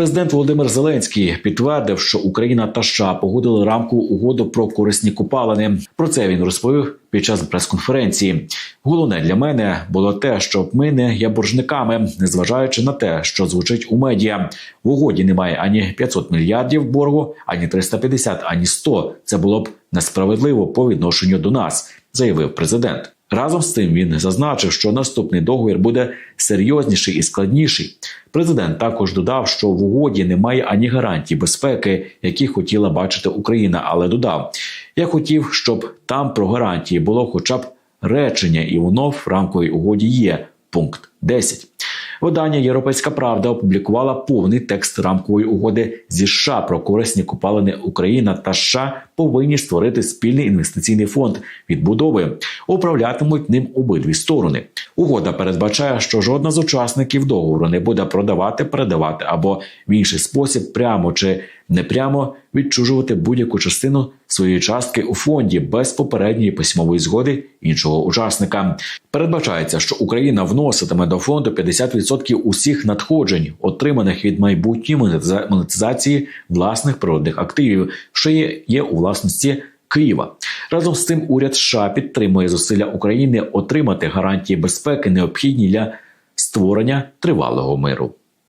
Президент Володимир Зеленський підтвердив, що Україна та США погодили рамкову угоду про корисні копалини. Про це він розповів під час прес-конференції. Головне для мене було те, щоб ми не є боржниками, незважаючи на те, що звучить у медіа. В угоді немає ані 500 мільярдів боргу, ані 350, ані 100. Це було б несправедливо по відношенню до нас, заявив президент. Разом з тим він зазначив, що наступний договір буде серйозніший і складніший. Президент також додав, що в угоді немає ані гарантій безпеки, які хотіла бачити Україна, але додав: я хотів, щоб там про гарантії було хоча б речення, і воно в рамковій угоді є. Пункт 10. Видання Європейська Правда опублікувала повний текст рамкової угоди зі США про корисні копалини Україна та США повинні створити спільний інвестиційний фонд відбудови. Управлятимуть ним обидві сторони. Угода передбачає, що жодна з учасників договору не буде продавати, передавати або в інший спосіб прямо чи непрямо відчужувати будь-яку частину своєї частки у фонді без попередньої письмової згоди іншого учасника. Передбачається, що Україна вноситиме до фонду 50% усіх надходжень, отриманих від майбутньої монетизації власних природних активів, що є, є у власності Києва. Разом з тим, уряд США підтримує зусилля України отримати гарантії безпеки, необхідні для створення тривалого миру.